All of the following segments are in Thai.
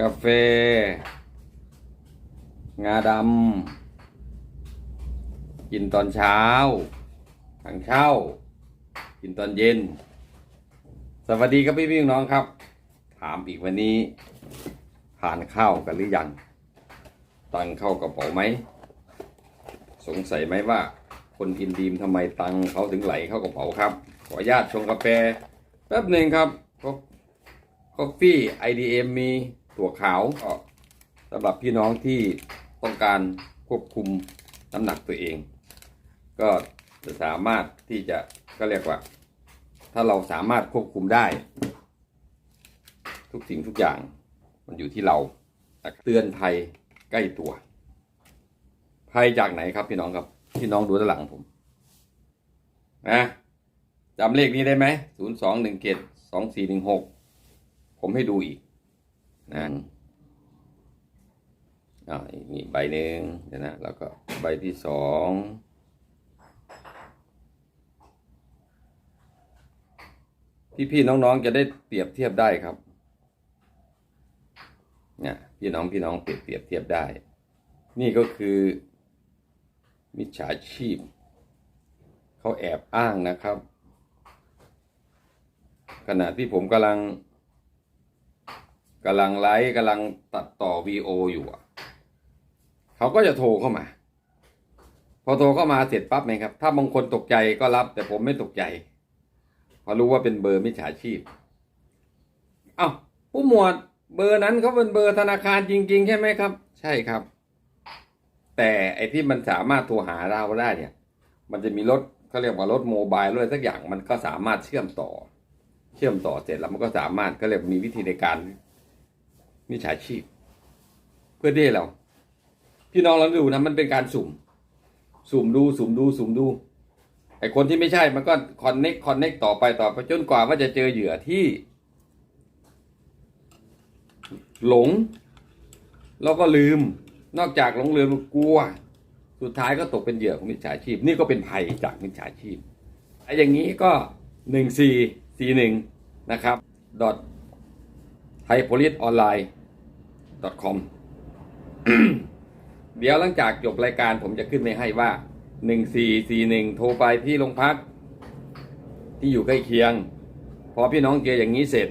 กาแฟ งาดำกินตอนเช้าทางเช้า กินตอนเย็น สวัสดีครับพี่พี่น้องครับ ถามอีกวันนี้ทานข้าวกันหรือยังตังเข้ากระเป๋าไหม สงสัยไหมว่า คนกินดีมทำไมตังเขาถึงไหลเข้ากระเป๋าครับ ขออนุญาตชงกาแฟแป๊บหนึ่งครับกาแฟ IDM มี ถั่วขาวก็สำหรับพี่น้องที่ต้องการควบคุมน้ำหนักตัวเอง ก็จะสามารถที่จะก็เรียกว่า ถ้าเราสามารถควบคุมได้ ทุกสิ่งทุกอย่างมันอยู่ที่เราเตือนภัยใกล้ตัวภัยจากไหนครับพี่น้องครับ พี่น้องดูด้านหลังผมนะจำเลขนี้ได้ไหมศูนย์สองหนึ่งเกตสองสี่หนึ่งหกผมให้ดูอีก นะอ่านี่ใบหนึ่งเดี๋ยวนะแล้วก็ใบที่สองพี่ๆน้องๆจะได้เปรียบเทียบได้ครับเนี่ยพี่น้องพี่น้องเปรียบเปรียบเทียบได้ นี่ก็คือ มิจฉาชีพ เขาแอบอ้างนะครับ ขณะที่ผมกำลัง กำลังไลฟ์กำลังตัดต่อวีโออยู่อะเขาก็จะโทรเข้ามา พอโทรเข้ามาเสร็จปั๊บไหมครับ ถ้าบางคนตกใจก็รับ แต่ผมไม่ตกใจเพราะรู้ว่าเป็นเบอร์มิจฉาชีพ เอ้าผู้หมวดเบอร์นั้นเขาเป็นเบอร์ธนาคารจริง ๆ ใช่ไหมครับ ใช่ครับ แต่ไอ้ที่มันสามารถโทรหาเราได้เนี่ย มันจะมีรถเขาเรียกว่ารถโมบายรถอะไรสักอย่างมันก็สามารถเชื่อมต่อ เชื่อมต่อเสร็จแล้วมันก็สามารถก็เรียกมีวิธีในการ มิจฉาชีพ เพื่อที่เรา พี่น้องเราดูนะมันเป็นการสุ่ม สุ่มดูสุ่มดูสุ่มดูไอคนที่ไม่ใช่มันก็คอนเน็กคอนเน็กต่อไปต่อไปจนกว่าว่าจะเจอเหยื่อที่ หลง แล้วก็ลืม นอกจากหลงลืมกลัว สุดท้ายก็ตกเป็นเหยื่อของมิจฉาชีพ นี่ก็เป็นภัยจากมิจฉาชีพไออย่างนี้ก็หนึ่งสี่สี่หนึ่งนะครับ dot thaipoliceonline com เดี๋ยวหลังจากจบรายการผมจะขึ้นไปให้ว่าหนึ่งสี่สี่หนึ่งโทรไปที่โรงพัก ที่อยู่ใกล้เคียง พอพี่น้องเจออย่างนี้เสร็จ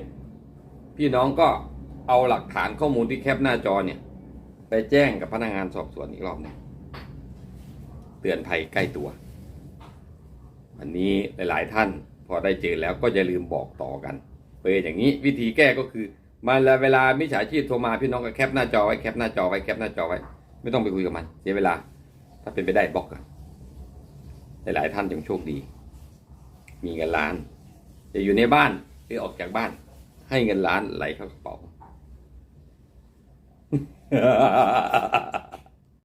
พี่น้องก็เอาหลักฐานข้อมูลที่แคปหน้าจอเนี่ย ไปแจ้งกับพนักงานสอบสวนอีกรอบหนึงเตือนภัยใกล้ตัวอันนี้หลาย ๆ ท่านพอได้เจอแล้วก็อย่าลืมบอกต่อกัน เป็นอย่างนี้วิธีแก้ก็คือ มาแล้วเวลามิจฉาชีพโทรมาพี่น้องก็แคปหน้าจอไว้แคปหน้าจอไว้แคปหน้าจอไว้ ไม่ต้องไปคุยกับมันเสียเวลา ถ้าเป็นไปได้บล็อกกันหลายท่านยังโชคดี มีเงินล้าน จะอยู่ในบ้านหรือออกจากบ้าน ให้เงินล้านไหลเข้ากระเป๋า